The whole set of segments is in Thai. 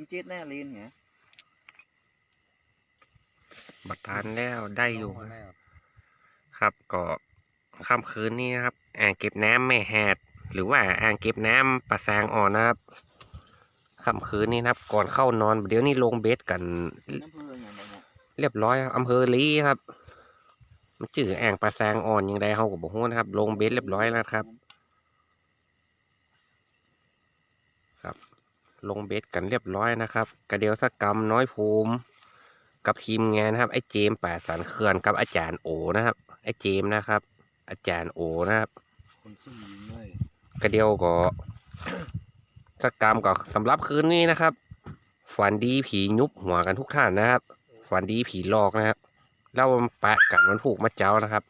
มันเจ็ดแน่ลีนไงบัดทานแล้วได้อยู่ลงมาแล้วครับก็ค่ำคืนนี้นะครับ อ่างเก็บน้ำแม่แหด หรือว่าอ่างเก็บน้ำปะแซงอ่อนนะครับค่ำคืนนี้นะครับ ก่อนเข้านอนเดี๋ยวนี้ลงเบสกันน้ำเพื่ออย่างไรเนี่ยเรียบร้อยครับอำเภอลีครับ มันจื่ออ่างปลาแซงอ่อนยังไงเฮาก็บอกฮู้นะครับ ลงเบสเรียบร้อยแล้วครับ ลงเบสกันเรียบร้อยนะครับ กระเดียวสกกรรมน้อยภูมิ กับทีมงานนะครับไอ้เจมส์ป่าสันเขื่อนกับอาจารย์โอนะครับไอ้เจมส์นะครับ อาจารย์โอนะครับคนซึ่งยิงเลยกระเดียวก็สกกรรมก็สำหรับคืนนี้นะครับ ฝันดีผียุบหัวกันทุกท่านนะครับ ฝันดีผีหลอกนะครับเล่าปะกันวันผูกมาเจ้านะครับ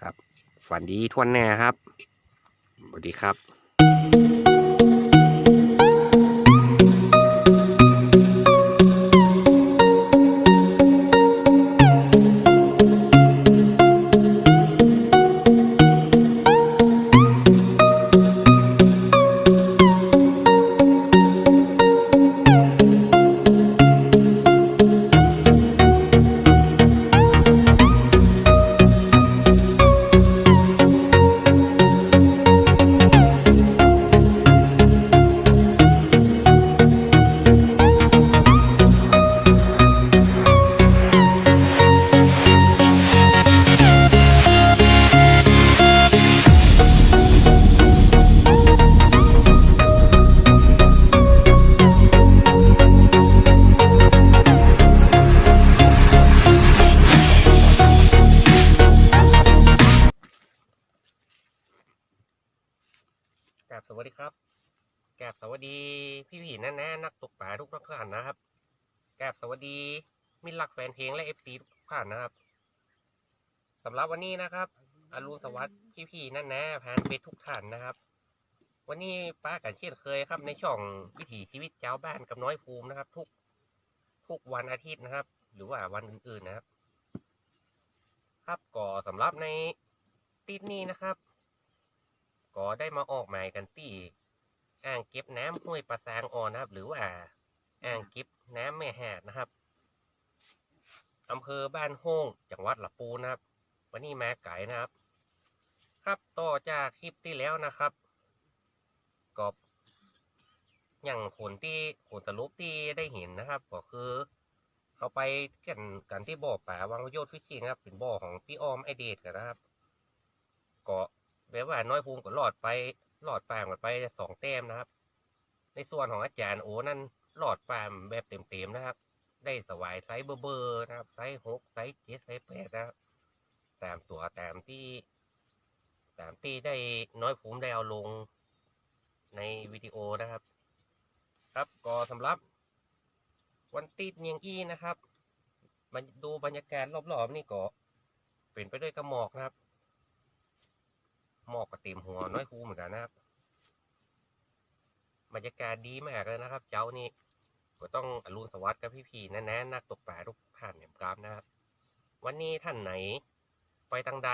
ครับ ฝันดีทวนแน่ครับสวัสดีครับ สวัสดีครับกราบสวัสดีพี่ผีแน่ๆนักตกปลาทุกท่านนะครับกราบสวัสดีมิตรลักแฟนเพลงและเอฟซีทุกท่านนะครับสำหรับวันนี้นะครับอรุณสวัสดิ์พี่ผีแน่ๆแฟนเพจทุกท่านนะครับ วันนี้ป้ากันเช่นเคยครับในช่องวิถีชีวิตเจ้าบ้านกับน้อยภูมินะครับ ทุกทุกวันอาทิตย์นะครับ หรือว่าวันอื่นๆนะครับ ครับก็สำหรับในติดนี้นะครับ ก็ได้มาออกหมายกันที่อ่างเก็บน้ำห้วยปลาซางอ่อนนะครับ หรือว่าอ่างเก็บน้ำแม่แหดนะครับอำเภอบ้านโฮ่งจังหวัดลำพูนะครับ วันนี้มาไก่นะครับ ครับต่อจากคลิปที่แล้วนะครับก็อย่างผลที่ผลสรุปที่ได้เห็นนะครับ ก็คือเอาไปกันกันที่บ่อป่าวังโยชน์ฟิชชิงนะครับ เป็นบ่อของพี่ออมไอเดทกันนะครับ ก็ แบบว่าน้อยภูมิก็หลอดไปหลอดปามกันไปสองแต้มนะครับ ในส่วนของอาจารย์โอนั่นหลอดปามแบบเต็มๆนะครับ ได้สวายไซส์เบอร์นะครับไซส์หกไซส์เจ็ดไซส์แปดนะครับตามตัวตามที่ ตามที่ได้น้อยภูมิได้เอาลงในวิดีโอนะครับ ครับก็สำหรับวันติดเนียงอี้นะครับมาดูบรรยากาศรอบๆนี่ก็เป็นไปด้วยกระหมอกนะครับ หมอกกับเต็มหัวน้อยคูเหมือนกันนะครับบรรยากาศดีมากเลยนะครับ เจ้านี่ก็ต้องอรุณสวัสดิ์กับพี่ๆแน่ๆนักตกปลาทุกท่านอย่างกราบนะครับ วันนี้ท่านไหน ไปทางใด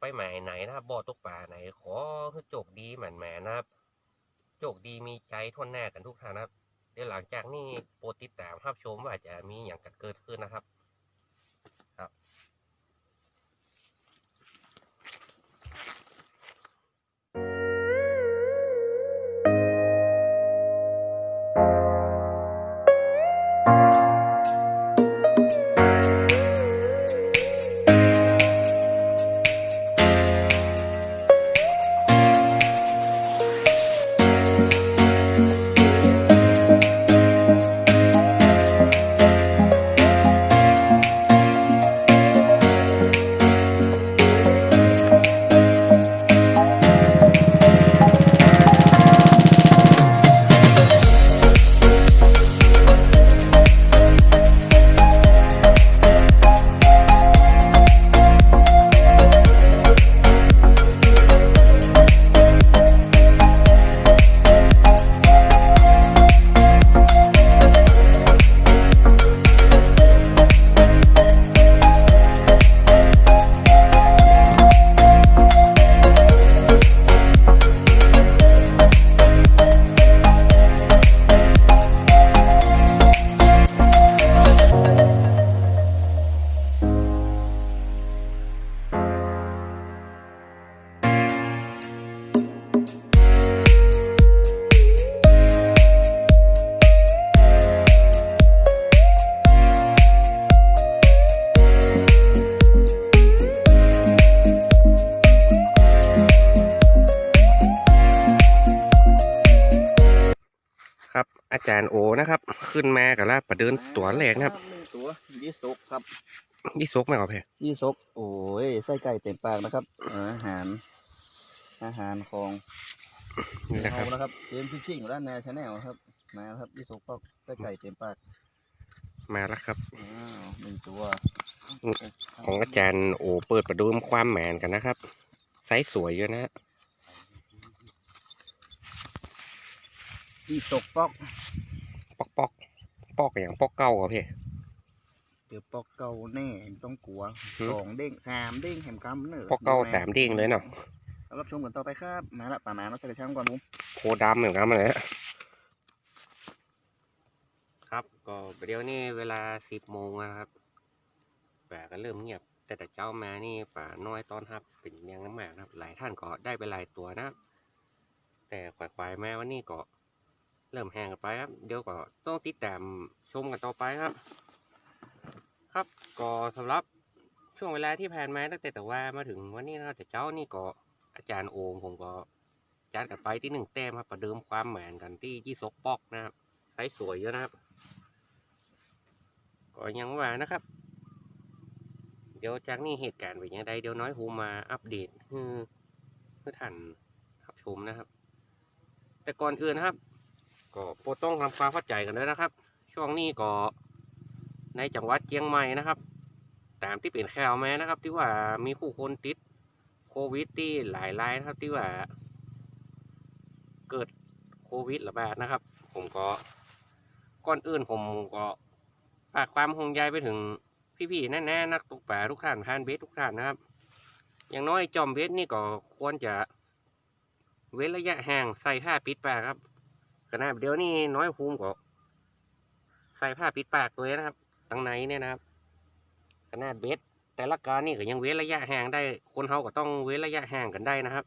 ไปหมายไหนนะครับบ่อตกปลาไหน ขอให้โจกดีเหมือนแหมนะครับ โจกดีมีใจทวนแน่กันทุกท่านนะครับ เดี๋ยวหลังจากนี้โปรดติดตามรับชมว่าจะมีอย่างกันเกิดขึ้นนะครับ จารย์โอนะครับ ขึ้นมากับลาประเดินตัวแรกนะครับหนึ่งตัวยี่สกครับยี่ซกไม่เอาเพยี่สกโอ้ยไส้ไก่เต็มปากนะครับเอออาหาร อาหารของนี่นะคเฮารับนะครับเกมพิชชิ่งร้านแนชาแนลครับ มาครับยี่สกปอกไส้ไก่เต็มปากมาแล้วครับอ้าวหนึ่งตัวอืมของอาจารย์โอเปิดประดูมความแมนกันนะครับไซส์สวยเยอะนะ ยี่สกปอกปอกปอกปอกอย่างปอกเก้าอะพี่เดี๋ยวปอกเก่าแน่ต้องกลัวหืมสองเด้งสามเด้งแหมกำเนอะปอกเก้าสามเด้งเลยเนาะเอารับชมกันต่อไปครับ มาละป่ามาเราใส่กระชังก่อนมุ้งโคดำเหมือนกันมาเลยครับก็เดี๋ยวนี้เวลาสิบโมงนะครับป่าก็เริ่มเงียบ แต่แต่เจ้ามานี่ป่าน้อยตอนครับเป็นอยังน้ำหมากนะครับ หลายท่านก็ได้ไปหลายตัวนะครับแต่ควายๆแม่วันนี้ก็ เริ่มแห้งกันไปครับ เดี๋ยวก็ต้องติดตามชมกันต่อไปครับ ครับก็สำหรับช่วงเวลาที่ผ่านมาตั้งแต่แต่ว่ามาถึงวันนี้นะครับแต่เจ้านี่ก็อาจารย์โอมผมก็จัดกันไปที่หนึ่งแต้มครับประเดิมความแหมนกันที่ยี่สกปอกนะครับไซส์สวยเยอะนะครับก็ยังว่านะครับ เดี๋ยวจากนี้เหตุการณ์เป็นยังไงเดี๋ยวน้อยหูมาอัปเดตให้ให้ท่านรับชมนะครับ แต่ก่อนอื่นนะครับ ก็โปรดต้องทำความเข้าใจกันด้วยนะครับ ช่วงนี้ก็ในจังหวัดเชียงใหม่นะครับ ตามที่เป็นข่าวมานะครับ ที่ว่ามีผู้คนติดโควิดที่หลายรายนะครับที่ว่า เกิดโควิดระบาดนะครับ ผมก็ก่อนอื่นผมก็ฝากความห่วงใยไปถึงพี่ๆแน่ๆนักตกปลาทุกท่านพานเบสทุกท่านนะครับ อย่างน้อยจอมเบสนี่ก็ควรจะเว้นระยะห่างใส่ผ้าปิดปากครับ ขณะเดี๋ยวนี้น้อยภูมิก็ใส่ผ้าปิดปากตัวนะครับตั้งในเนี่ยนะครับ ขนาดเบสแต่ละการนี่ก็ยังเว้นระยะห่างได้ คนเขาก็ต้องเว้นระยะห่างกันได้นะครับ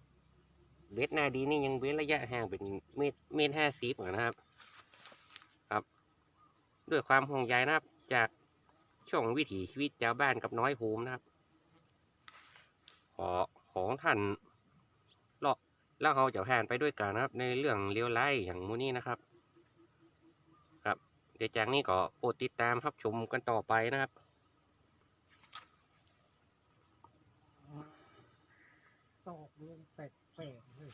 เบสหน้าดีนี่ยังเว้นระยะห่างเป็นเมตรเมตรห้าสิบนะครับ ครับ ด้วยความห่วงใยนะครับ จากช่วงวิถีชีวิตชาวบ้านกับน้อยภูมินะครับ ขอของท่าน แล้วเราจะผ่านไปด้วยกันนะครับ ในเรื่องเลี้ยวไล่อย่างมูนี้นะครับ ครับเดี๋ยวจากนี้ก็โปรดติดตามรับชมกันต่อไปนะครับตอกลงแปลกๆเลย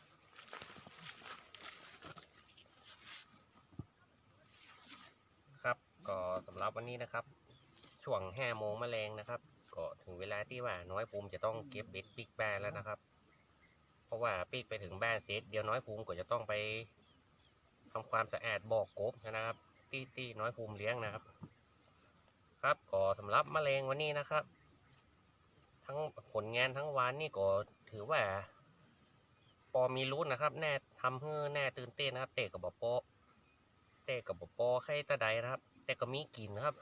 ครับก็สำหรับวันนี้นะครับ ช่วงห้าโมงแมลงนะครับ ก็ถึงเวลาที่ว่าน้อยภูมิจะต้องเก็บเบ็ดปิกบ้านแล้วนะครับเพ ราะว่าปิกไปถึงบ้านเสร็จเดี๋ยวน้อยภูมิก็จะต้องไปทำความสะอาดบ่อกบนะครับที่ที่น้อยภูมิเลี้ยงนะครับ ครับก็สำหรับแมลงวันนี้นะครับ ทั้งผลงานทั้งวันนี่ก็ถือว่าปอมีลุ้นนะครับ แน่ทำให้แน่ตื่นเต้นนะครับเตะกับบอปอเตะกับบอปอไข่ตะไดนะครับ แต่ก็มีกลินนะครับ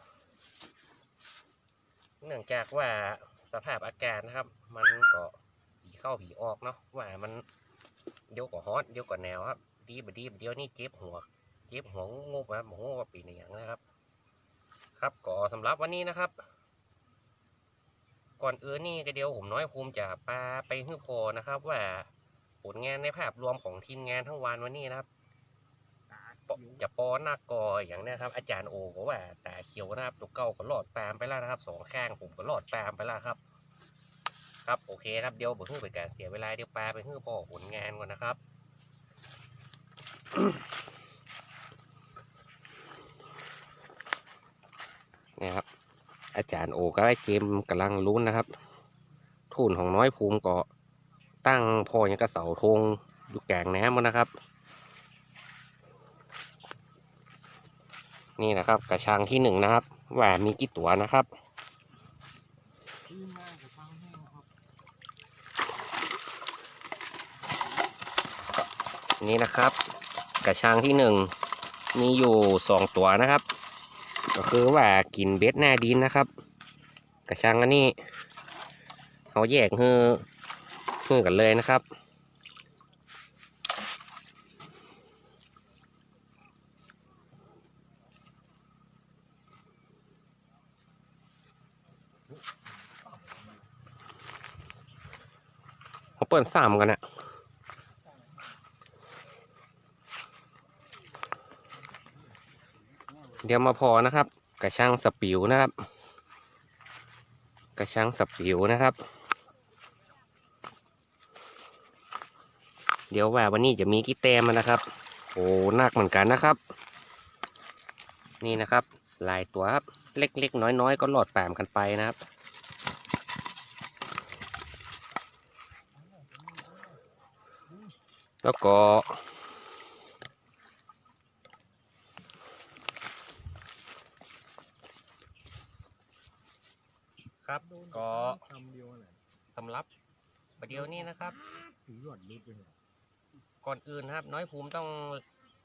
เนื่องจากว่าสภาพอากาศนะครับ มันก็ เข้าผีออกเนาะว่ามันเดี๋ยวก็ฮอตเดี๋ยวก็หนวครับ ดีบดีบเดี๋ยวนี่เจ็บหัว เจ็บหัวงูครับหัวงูว่าปีนอย่างนะครับ ครับก็สำหรับวันนี้นะครับ ก่อนเอื่นนี่ก็เดียวผมน้อยภูมิจะปาไปฮื้อพอนะครับ ว่าผลงานในภาพรวมของทีมงานทั้งวันวันนี้นะครับจะปอหน้ากออย่างเนี้ยครับ อาจารย์โอก็ว่าแตาเขียวนะครับตัวเก่าก็รอดตามไปแล้วนะครับสองข้างผมก็รอดตามไปแล้วครับ ครับโอเคครับเดี๋ยวผมเพิ่งเป็นการเสียเวลาเดี๋ยวปลาไปเพิ่งพอผลงานก่อนนะครับเนี่ยครับ อาจารย์โอก็ได้เกมกำลังลุ้นนะครับ ทุนของน้อยภูมิก็ตั้งพออย่างกระเสาธงอยู่แกลางน้ำมันนะครับ นี่นะครับกระชังที่หนึ่งนะครับ ว่ามีกี่ตัวนะครับ ที่หน้ากับฟังแห้งครับ นี่นะครับ กระชังที่หนึ่งมีอยู่สองตัวนะครับ ก็คือว่ากินเบ็ดหน้าดินนะครับ กระชังอันนี้เขาแยกฮือฮือกันเลยนะครับเขาเปิดสามกันอะ เดี๋ยวมาพอนะครับ กระชังสปิวนะครับ กระชังสปิวนะครับ เดี๋ยวว่าวันนี้จะมีกี่แต้มนะครับโอ้หนักเหมือนกันนะครับ นี่นะครับลายตัวครับเล็กๆ น้อยๆ ก็หลอดแปมกันไปนะครับ แล้วก็ ครับ ก็คำเดียวแหละสำหรับประเดี๋ยวนี้นะครับ ถึงหยอดลึกเลยเหรอก่อนอื่นนะครับ น้อยภูมิต้อง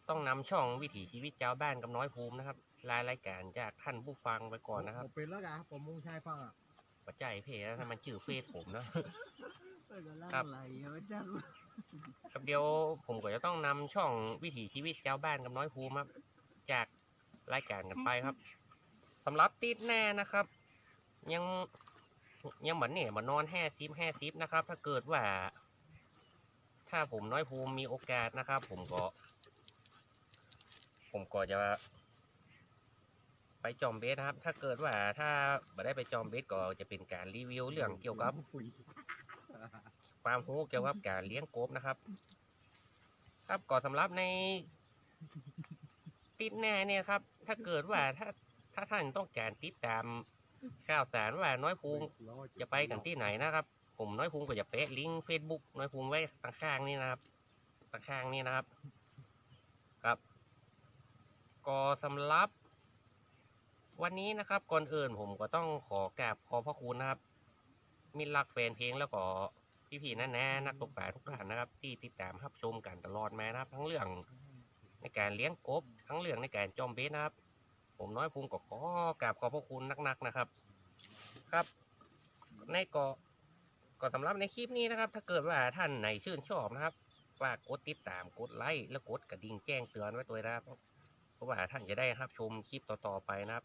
ต้องนำช่องวิถีชีวิตเจ้าบ้านกับน้อยภูมินะครับ รายรายการจากท่านผู้ฟังไปก่อนนะครับผมเป็นแล้วกันผมมงชายฟังอะปัจจัยเพจนะถ้ามันชื่อเฟซผมนะเออแล้วครับอะไรเหรอจังครับเดี๋ยวผมก็จะต้องนำช่องวิถีชีวิตเจ้าบ้านกับน้อยภูมิครับ จากรายการกันไปครับสำหรับติดแน่นะครับ ยัง ยังเหมือนเนี่ยมานอนแห่ซิปแห่ซิปนะครับ ถ้าเกิดว่า ถ้าผมน้อยภูมิมีโอกาสนะครับ ผมก็ ผมก็จะ ไปจอมเบสนะครับ ถ้าเกิดว่าถ้าไม่ได้ไปจอมเบสก็จะเป็นการรีวิวเรื่องเกี่ยวกับความรู้เกี่ยวกับการเลี้ยงกบนะครับ ครับก่อสำหรับในติดแน่เนี่ยครับ ถ้าเกิดว่าถ้าถ้าท่านต้องการติดตาม ข่าวสารว่าน้อยภูมิจะไปกันที่ไหนนะครับ ผมน้อยภูมิก็จะเป๊ะลิงก์เฟซบุ๊กน้อยภูมิไว้ตางข้างนี่นะครับตางข้างนี่นะครับ ครับ ก็สำหรับ วันนี้นะครับก่อนอื่นผมก็ต้องขอกราบขอบพระคุณนะครับ มิตรรักแฟนเพลงแล้วก็พี่ๆนั่นแน่นักตกปลาทุกท่านนะครับ ที่ติดตามรับชมกันตลอดมานะครับ ทั้งเรื่องในการเลี้ยงกบทั้งเรื่องในการจอมเบสนะครับ ผมน้อยภูมิก็ขอกราบขอบพระคุณนักๆนะครับ ครับ ในกาะก็สำหรับในคลิปนี้นะครับ ถ้าเกิดว่าท่านไหนชื่นชอบนะครับฝากกดติดตามกดไลค์และกดกระดิ่งแจ้งเตือนไว้ตัวยนะครับ เพราะว่าท่านจะได้ครับชมคลิปต่อๆไปนะครับ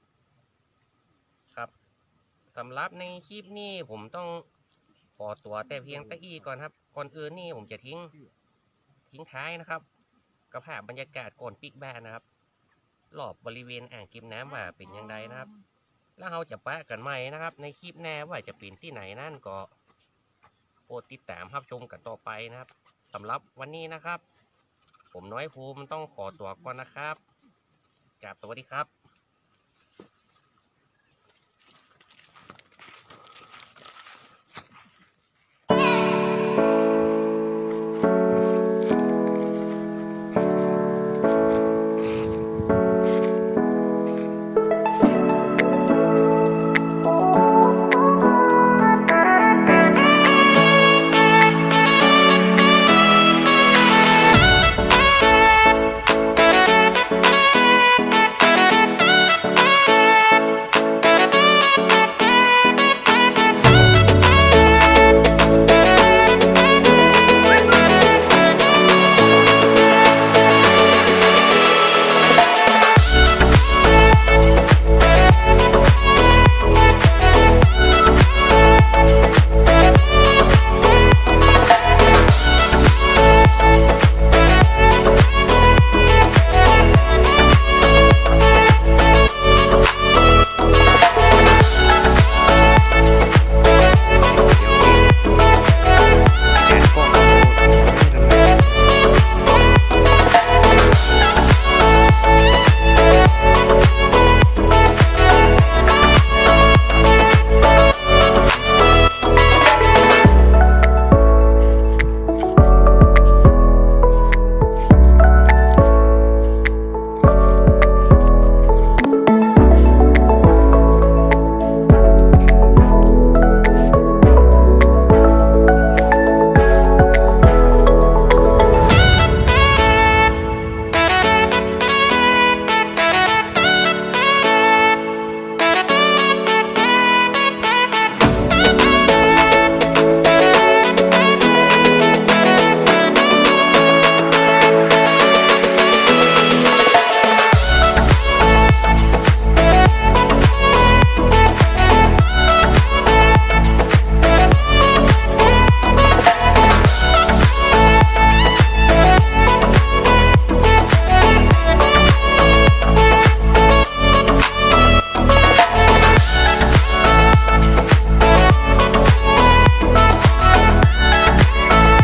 ครับสำหรับในคลิปนี้ผมต้องขอตัวแต่เพียงตะอี้ก่อนครับก่อนอื่นนี่ผมจะทิ้ง ทิ้งท้ายนะครับกับภาพบรรยากาศก่อนปิกแบนนะครับ รอบบริเวณอ่างเก็บน้ำว่าเป็นยังไงนะครับ แล้วเราจะปะกันใหม่นะครับ ในคลิปหน้าว่าจะเป็นที่ไหนนั่นก็โปรดติดตามรับชมกันต่อไปนะครับสำหรับวันนี้นะครับ ผมน้อยภูมิต้องขอตัวก่อนนะครับกราบสวัสดีครับ